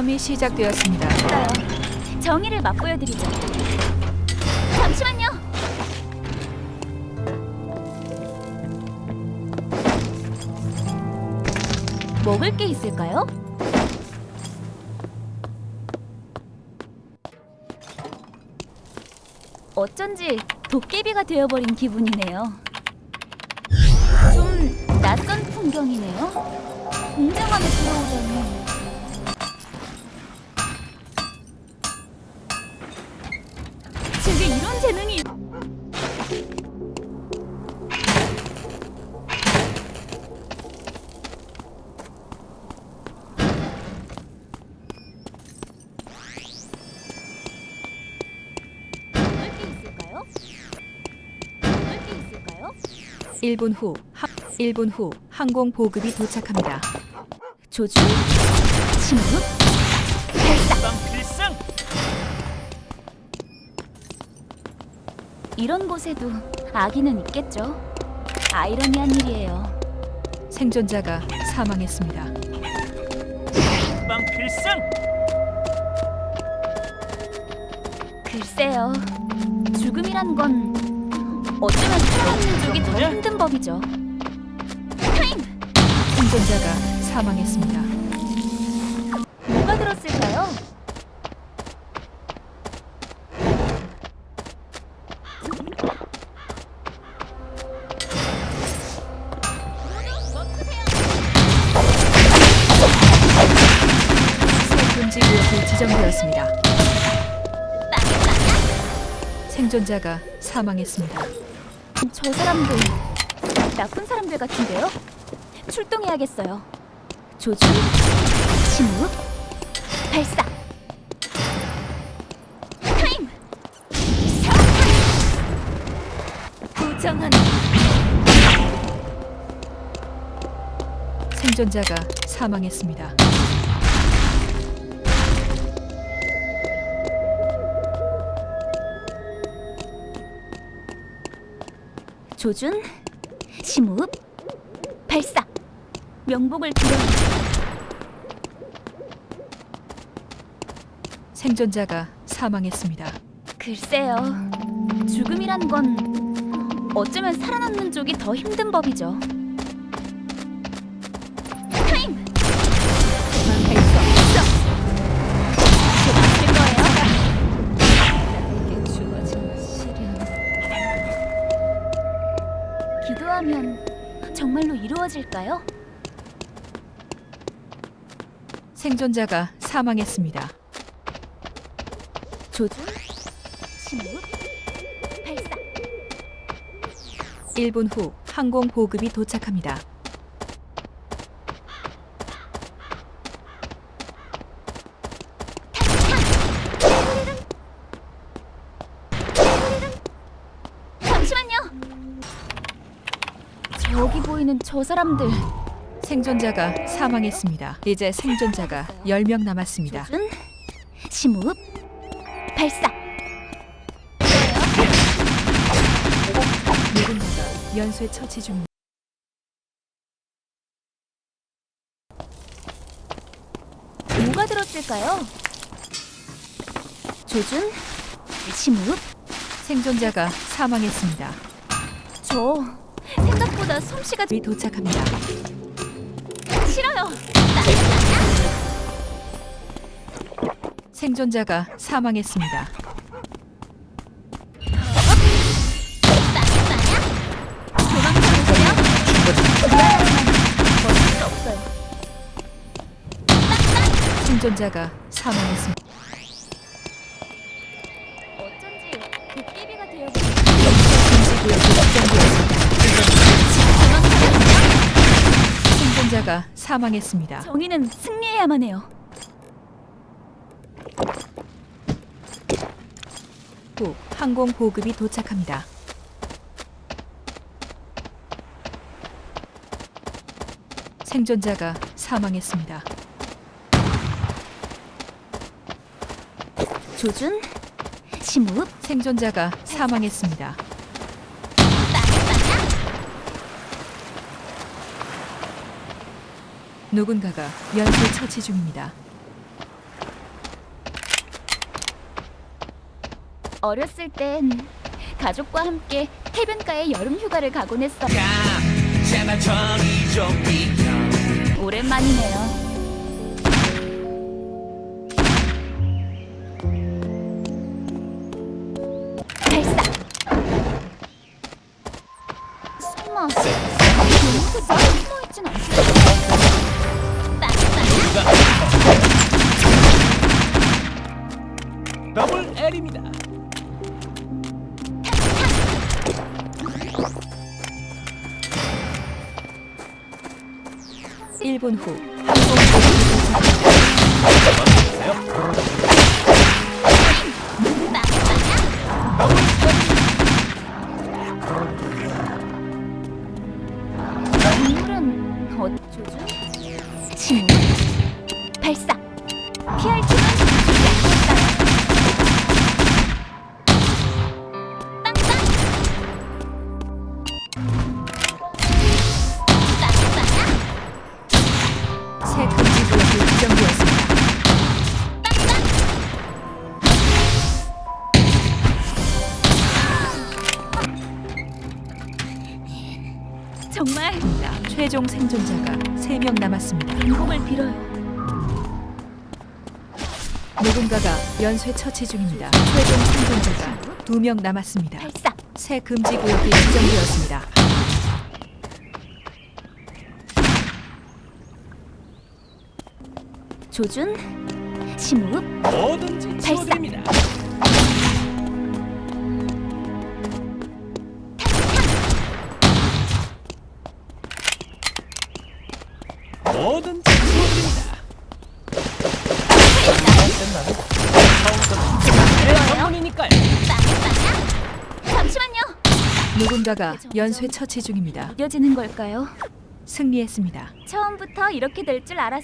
실험이 시작되었습니다. 정의를 맛보여 드리죠. 잠시만요. 먹을 게 있을까요? 어쩐지 도깨비가 되어버린 기분이네요. 좀 낯선 풍경이네요. 공장 안에 들어오다니. 1분 후 하, 1분 후 항공 보급이 도착합니다. 조준 침묵 발사 필승! 이런 곳에도 아기는 있겠죠 아이러니한 일이에요 생존자가 사망했습니다. 빵 필승! 글쎄요 죽음이란 건 어쩌면 살아남는 쪽이 더 힘든 법이죠 타임 생존자가 사망했습니다. 뭐가 들었을까요? 새 금지 구역이 지정되었습니다. 생존자가 사망했습니다. 저 사람들 나쁜 사람들 같은데요? 출동해야겠어요. 조준, 침묵, 발사. 타임. 부정한 생존자가 사망했습니다. 조준, 침묵, 발사. 명복을 빌어. 생존자가 사망했습니다. 글쎄요. 죽음이란 건 어쩌면 살아남는 쪽이 더 힘든 법이죠. 이루어질까요? 생존자가 사망했습니다. 조준, 침묵, 발사. 1분 후 항공 보급이 도착합니다. 잠시만요. 보이는 저 사람들. 생존자가 사망했습니다. 이제 생존자가 10명 남았습니다. 조준, 침묵, 발사. 누군가가 연쇄 처치 중입니다. 뭐가 들었을까요? 조준, 침묵. 생존자가 사망했습니다. 저 생각보다 솜씨가 이 도착합니다. 싫어요. 생존자가 사망했습니다. 없어요. 생존자가 사망했습니다. 생존자가 사망했습니다. 정의는 승리해야만 해요. 후 항공 보급이 도착합니다. 생존자가 사망했습니다. 조준, 침묵, 생존자가 사망했습니다. 누군가가 연쇄 처치 중입니다. 어렸을 땐 가족과 함께 해변가에 여름 휴가를 가곤 했어. 제발 저리 좀 비켜 오랜만이네요. 발사. 설마. 더블 L입니다. 1분 후. 항공 정말 최종 생존자가 3명 남았습니다. 행복을 빌어요 누군가가 연쇄 처치 중입니다. 최종 생존자가 2명 남았습니다. 발사 새 금지 구역이 지정되었습니다. 조준 심호흡 뭐든지 발사. 치워드립니다 누군가가 연쇄 처치 중입니다. 이겨지는 걸까요? 승리했습니다. 처음부터 이렇게 될 줄 알았.